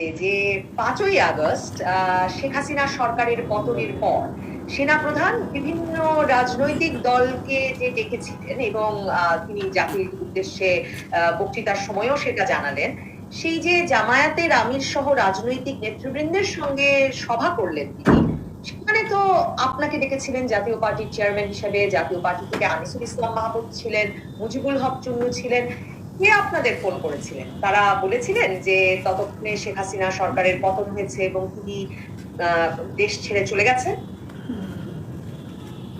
যে পাঁচই আগস্ট শেখ হাসিনা সরকারের পতনের পর সেনাপ্রধান বিভিন্ন রাজনৈতিক দলকে যে ডেকেছিলেন এবং তিনি জাতির উদ্দেশ্যে বক্তৃতার সময়ও সেটা জানালেন, সেই যে জামায়াতের আমির সহ রাজনৈতিক নেতৃবৃন্দের সঙ্গে সভা করলেন তিনি, সেখানে তো আপনাকে ডেকেছিলেন জাতীয় পার্টির চেয়ারম্যান হিসেবে, জাতীয় পার্টি থেকে আনিসুল ইসলাম মাহবুব ছিলেন, মুজিবুল হক চুন্নু ছিলেন। কে আপনাদের ফোন করেছিলেন? তারা বলেছিলেন যে, ততক্ষণে শেখ হাসিনা সরকারের পতন হয়েছে এবং তিনি দেশ ছেড়ে চলে গেছেন।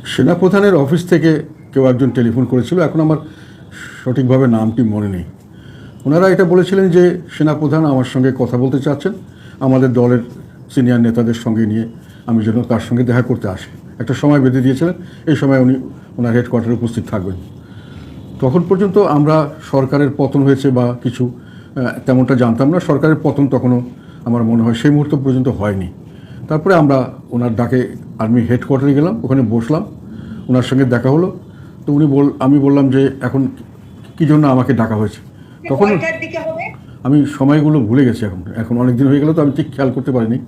সেনাপ্রধানের অফিস থেকে কেউ একজন টেলিফোন করেছিল। এখন আমার সঠিকভাবে নামটি মনে নেই। ওনারা এটা বলেছিলেন যে, সেনাপ্রধান আমার সঙ্গে কথা বলতে চাচ্ছেন। আমাদের দলের সিনিয়র নেতাদের সঙ্গে নিয়ে আমি যেন তার সঙ্গে দেখা করতে আসি। একটা সময় বেঁধে দিয়েছিলেন। এই সময় উনি ওনার হেডকোয়ার্টারে উপস্থিত থাকবেন। তখন পর্যন্ত আমরা সরকারের পতন হয়েছে বা কিছু তেমনটা জানতাম না। সরকারের পতন তখনও আমার মনে হয় সেই মুহূর্ত পর্যন্ত হয়নি। তারপরে আমরা ওনার ডাকে আর্মি হেডকোয়ার্টারে গেলাম ওখানে বসলাম ওনার সঙ্গে দেখা হলো। তো উনি বল আমি বললাম যে এখন কী জন্য আমাকে ডাকা হয়েছে? তখন আমি সময়গুলো ভুলে গেছি এখন। এখন অনেক দিন হয়ে গেল তো আমি ঠিক খেয়াল করতে পারিনি।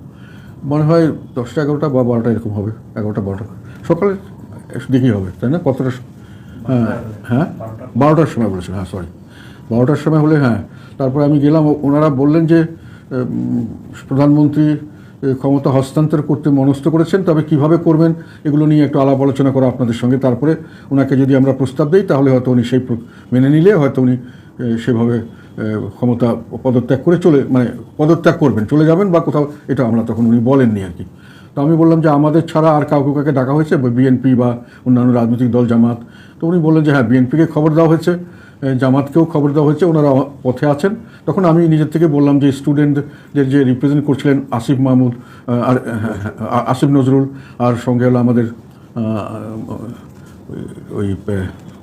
মনে হয় দশটা এগারোটা বা বারোটা এরকম হবে এগারোটা বারোটা। সকালে দেখেই হবে তাই না? কতটা হ্যাঁ হ্যাঁ? বারোটার সময় বলেছিল হ্যাঁ সরি বারোটার সময় হলে হ্যাঁ তারপরে আমি গেলাম ওনারা বললেন যে প্রধানমন্ত্রী ক্ষমতা হস্তান্তর করতে মনস্থ করেছেন, তবে কীভাবে করবেন এগুলো নিয়ে একটু আলাপ আলোচনা করা আপনাদের সঙ্গে, তারপরে ওনাকে যদি আমরা প্রস্তাব দিই, তাহলে হয়তো উনি সেই মেনে নিলে, হয়তো উনি সেভাবে ক্ষমতা পদত্যাগ করে চলে মানে পদত্যাগ করবেন, চলে যাবেন বা কোথাও, এটা আমরা তখন উনি বলেননি আর কি। তো আমি বললাম যে আমাদের ছাড়া আর কাউকে কাউকে ডাকা হয়েছে? বিএনপি বা অন্যান্য রাজনৈতিক দল জামাত। তো উনি বললেন যে হ্যাঁ বিএনপিকে খবর দেওয়া হয়েছে। জামাতকেও খবর দেওয়া হয়েছে ওনারা পথে আছেন। তখন আমি নিজের থেকে বললাম যে স্টুডেন্টদের যে রিপ্রেজেন্ট করছিলেন আসিফ মাহমুদ আর হ্যাঁ, হ্যাঁ, আসিফ নজরুল আর সঙ্গে হলো আমাদের ওই-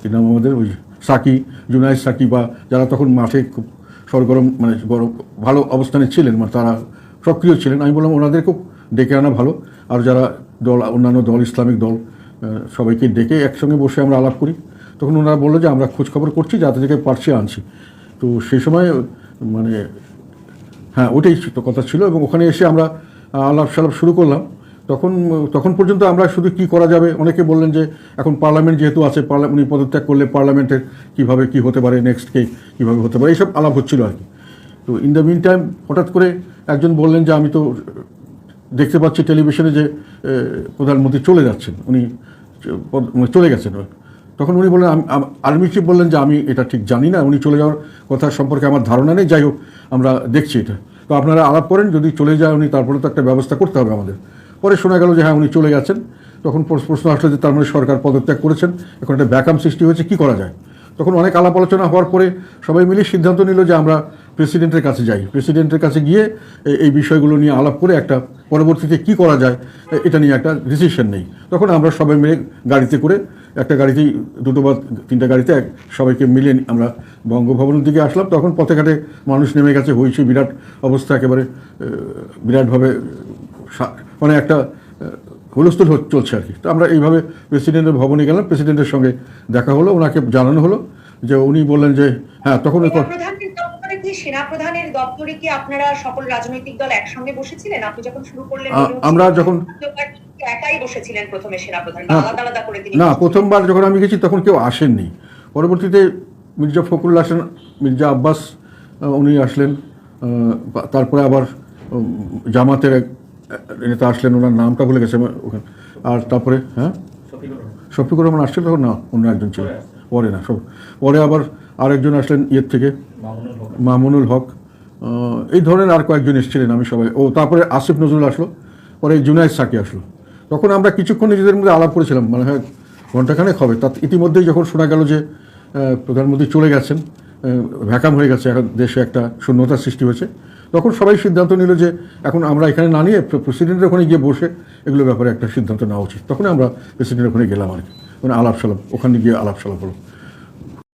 কী নাম আমাদের? ওই সাকি জুনাইদ সাকি বা যারা তখন মাঠে খুব সরগরম মানে বড় ভালো অবস্থানে ছিলেন মানে তারা সক্রিয় ছিলেন। আমি বললাম ওনাদেরকেও ডেকে আনা ভালো। আর যারা দল, অন্যান্য দল, ইসলামিক দল সবাইকে ডেকে একসঙ্গে বসে আমরা আলাপ করি। তখন ওনারা বলল যে, আমরা খোঁজখবর করছি, যাতে থেকে পারছি আনছি। তো সেই সময় মানে হ্যাঁ ওটাই তো কথা ছিল এবং ওখানে এসে আমরা আলাপ সালাপ শুরু করলাম। তখন তখন পর্যন্ত আমরা শুধু কি করা যাবে? অনেকে বললেন যে, এখন পার্লামেন্ট যেহেতু আছে উনি পদত্যাগ করলে পার্লামেন্টের কীভাবে কি হতে পারে নেক্সট কে কীভাবে হতে পারে? এইসব আলাপ হচ্ছিল আর কি। তো ইন দ্য মিন টাইম হঠাৎ করে একজন বললেন যে, আমি তো দেখতে পাচ্ছি টেলিভিশনে যে প্রধানমন্ত্রী চলে যাচ্ছেন। উনি চলে গেছেন। তখন উনি বললেন আর্মি চিফ বললেন যে, আমি এটা ঠিক জানি না, উনি চলে যাওয়ার কথা সম্পর্কে আমার ধারণা নেই। যাই হোক, আমরা দেখছি এটা। তো আপনারা আলাপ করেন, যদি চলে যায় উনি, তারপরে তো একটা ব্যবস্থা করতে হবে আমাদের। পরে শোনা গেল যে হ্যাঁ উনি চলে গেছেন। তখন প্রশ- প্রশ্ন আসলো যে, তার মানে সরকার পদত্যাগ করেছেন, এখন একটা ব্যাকাম সৃষ্টি হয়েছে, কি করা যায়? তখন অনেক আলাপ আলোচনা হওয়ার পরে সবাই মিলে সিদ্ধান্ত নিল যে, আমরা প্রেসিডেন্টের কাছে যাই। প্রেসিডেন্টের কাছে গিয়ে এই বিষয়গুলো নিয়ে আলাপ করে একটা পরবর্তীতে কি করা যায় এটা নিয়ে একটা ডিসিশন নেই। তখন আমরা সবাই মিলে গাড়িতে করে একটা গাড়িতেই দুটো বা তিনটা গাড়িতে এক সবাইকে মিলে আমরা বঙ্গভবনের দিকে আসলাম। তখন পথে ঘাটে মানুষ নেমে গেছে হয়েছে বিরাট অবস্থা একেবারে বিরাটভাবে মানে একটা হুলস্থুল চলছে আর কি। তো আমরা এইভাবে প্রেসিডেন্টের ভবনে গেলাম। প্রেসিডেন্টের সঙ্গে দেখা হলো ওনাকে জানানো হলো যে উনি বললেন যে হ্যাঁ তখন সেনাপ্রধানের দপ্তরে কি আপনারা সকল রাজনৈতিক দল একসঙ্গে বসেছিলেন? আপনি যখন শুরু করলেন আমরা যখন- একাই বসেছিলেন প্রথমে সেনাপ্রধান। আলাদা আলাদা করে তিনি না প্রথমবার যখন আমি গেছি তখন কেউ আসেননি। পরবর্তীতে মির্জা ফখরুল আসেন মির্জা আব্বাস উনি আসলেন। তারপরে আবার জামাতের এক নেতা আসলেন ওনার নামটা ভুলে গেছে ওখানে। আর তারপরে হ্যাঁ? শফিকুর রহমান। আসছিল তখন? না অন্য একজন ছিল। পরে না সব পরে আবার আরেকজন আসলেন ইয়ের থেকে, মামুনুল হক। এই ধরনের আর কয়েকজন এসেছিলেন আমি সবাই। ও, তারপরে আসিফ নজরুল আসলো, পরে জুনাইদ সাকি আসলো। তখন আমরা কিছুক্ষণ নিজেদের মধ্যে আলাপ করেছিলাম মানে হয় ঘন্টাখানেক হবে। তার ইতিমধ্যেই যখন শোনা গেল যে প্রধানমন্ত্রী চলে গেছেন ভ্যাকাম হয়ে গেছে, এখন দেশে একটা শূন্যতার সৃষ্টি হয়েছে, তখন সবাই সিদ্ধান্ত নিল যে, এখন আমরা এখানে না নিয়ে প্রেসিডেন্টের ওখানে গিয়ে বসে এগুলো ব্যাপারে একটা সিদ্ধান্ত নেওয়া উচিত। তখন আমরা প্রেসিডেন্টের ওখানে গেলাম আর কি। মানে আলাপ সালাপ ওখানে গিয়ে আলাপ সালাপ হলো।